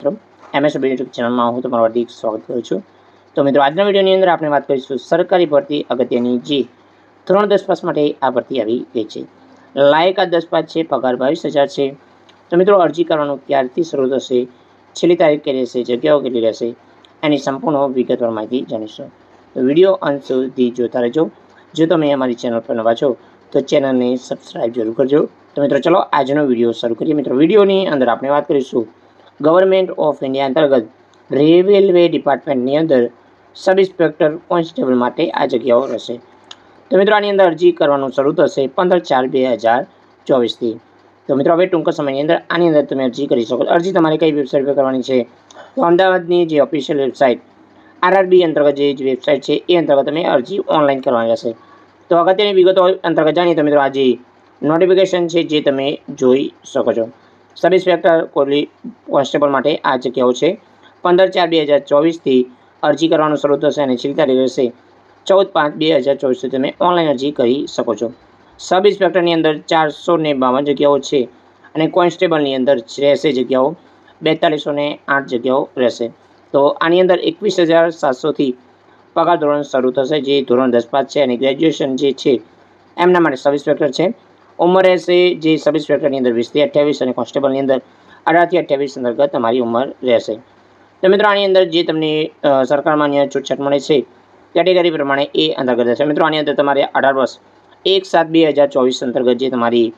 મિત્રો MS YouTube ચેનલમાં હું તમારું હાર્દિક સ્વાગત કરું છું. તો મિત્રો, આજના વિડીયોની અંદર આપણે વાત કરીશું સરકારી ભરતી અગત્યની જે ધોરણ દસ પાસ માટે આ ભરતી આવી ગઈ છે. લાયકાત દસ પાસ છે, પગાર બાવીસ હજાર છે. તો મિત્રો, અરજી કરવાનું ક્યારથી શરૂ થશે, છેલ્લી તારીખ કેટલી રહેશે, જગ્યાઓ કેટલી રહેશે, એની સંપૂર્ણ વિગતવાર માહિતી જાણીશું. તો વીડિયો અંત સુધી જોતા રહેજો. જો તમે અમારી ચેનલ પર નવા છો, તો ચેનલને સબસ્ક્રાઈબ જરૂર કરજો. તો મિત્રો, ચલો આજનો વીડિયો શરૂ કરીએ. મિત્રો, વિડીયોની અંદર આપણે વાત કરીશું ગવર્મેન્ટ ઓફ ઇન્ડિયા અંતર્ગત રેલવે ડિપાર્ટમેન્ટની અંદર સબ ઇન્સ્પેક્ટર કોન્સ્ટેબલ માટે આ જગ્યાઓ રહેશે. તો મિત્રો, આની અંદર અરજી કરવાનું શરૂ થશે પંદર ચાર બે હજાર ચોવીસથી. તો મિત્રો, હવે ટૂંક સમયની અંદર આની અંદર તમે અરજી કરી શકો. અરજી તમારે કઈ વેબસાઇટ પર કરવાની છે? તો અમદાવાદની જે ઓફિશિયલ વેબસાઇટ આરઆરબી અંતર્ગત જે વેબસાઇટ છે, એ અંતર્ગત તમે અરજી ઓનલાઈન કરવાની રહેશે. તો અગત્યની વિગતો અંતર્ગત જાણીએ તો મિત્રો, આ જે નોટિફિકેશન છે, જે તમે જોઈ શકો છો. સબ ઇન્સ્પેક્ટર કોલી કોન્સ્ટેબલ માટે આ જગ્યાઓ છે. પંદર ચાર બે હજાર ચોવીસથી અરજી કરવાનું શરૂ થશે અને છેલ્લી તારીખ રહેશે ચૌદ પાંચ બે હજાર ચોવીસથી તમે ઓનલાઈન અરજી કરી શકો છો. સબ ઇન્સ્પેક્ટરની અંદર ચારસો ને બાવન જગ્યાઓ છે અને કોન્સ્ટેબલની અંદર રહેશે જગ્યાઓ બેતાલીસો ને આઠ જગ્યાઓ રહેશે. તો આની અંદર એકવીસ હજાર સાતસોથી પગાર ધોરણ શરૂ થશે, જે ધોરણ દસ પાંચ છે અને ગ્રેજ્યુએશન જે છે, એમના માટે સબ ઇન્સ્પેક્ટર છે. ઉંમર રહેશે, જે સબ ઇન્સ્પેક્ટરની અંદર વીસથી અઠ્યાવીસ અને કોન્સ્ટેબલની અંદર અઢારથી અઠ્યાવીસ અંતર્ગત તમારી ઉંમર રહેશે. તો મિત્રો, આની અંદર જે તમને સરકારમાં છૂટછાટ મળે છે, કેટેગરી પ્રમાણે એ અંતર્ગત રહેશે. મિત્રો, આની અંદર તમારે અઢાર વર્ષ, એક સાત બે હજાર ચોવીસ અંતર્ગત જે તમારી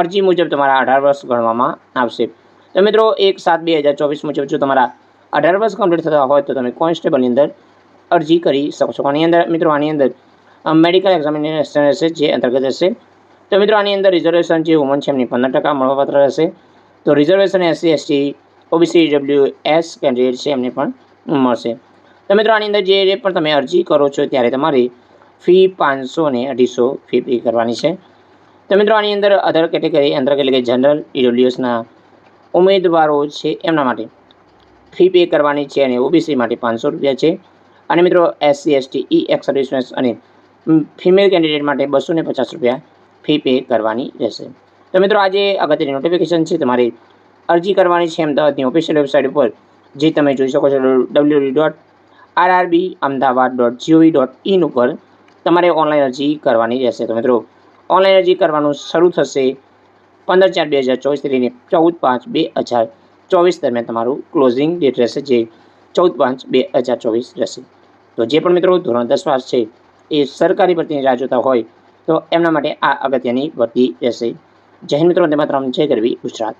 અરજી મુજબ તમારા અઢાર વર્ષ ગણવામાં આવશે. તો મિત્રો, એક સાત બે હજાર ચોવીસ મુજબ જો તમારા અઢાર વર્ષ કમ્પ્લીટ થતા હોય તો તમે કોન્સ્ટેબલની અંદર અરજી કરી શકો છો. આની અંદર, મિત્રો, આની અંદર મેડિકલ એક્ઝામિનેશન રહેશે, જે અંતર્ગત રહેશે. તો મિત્રો, આની અંદર રિઝર્વેશન જે વુમન છે, એમની પંદર ટકા મળવાપાત્ર રહેશે. તો reservation SC ST OBC W S candidate છે, એમને પણ મળશે. તો મિત્રો, આની અંદર જે પણ તમે અરજી કરો છો, ત્યારે તમારી ફી પાંચસો ને અઢીસો ફી પે કરવાની છે. તો મિત્રો, આની અંદર અધર કેટેગરી અંદર એટલે કે જનરલ ઈડબ્લ્યુએસના ઉમેદવારો છે, એમના માટે ફી પે કરવાની છે અને ઓબીસી માટે પાંચસો રૂપિયા છે. અને મિત્રો SC ST E X servicemens અને ફિમેલ કેન્ડિડેટ માટે બસો ને પચાસ રૂપિયા ફી પે કરવાની રહેશે. તો મિત્રો આજે અગત્યની નોટિફિકેશન છે, તમારે અરજી કરવાની છે અમદાવાદની ઓફિશિયલ વેબસાઇટ ઉપર, જે તમે જોઈ શકો છો W dot RRB Ahmedabad dot GOV dot in ઉપર તમારે ઓનલાઈન અરજી કરવાની રહેશે. તો મિત્રો ઓનલાઈન અરજી કરવાનું શરૂ થશે પંદર ચાર બે હજાર ચોવીસથી લઈને ચૌદ પાંચ બે હજાર ચોવીસ દરમિયાન તમારું ક્લોઝિંગ ડેટ રહેશે, જે ચૌદ પાંચ બે હજાર ચોવીસ રહેશે. તો જે પણ મિત્રો ધોરણ દસ પાસ છે, એ સરકારી ભરતીની રાહ જોતા હોય તો એમના માટે આ અગત્યની ભરતી રહેશે. હિન્દ મિત્રો તેમાં ત્રણ જય કરવી ગુજરાત.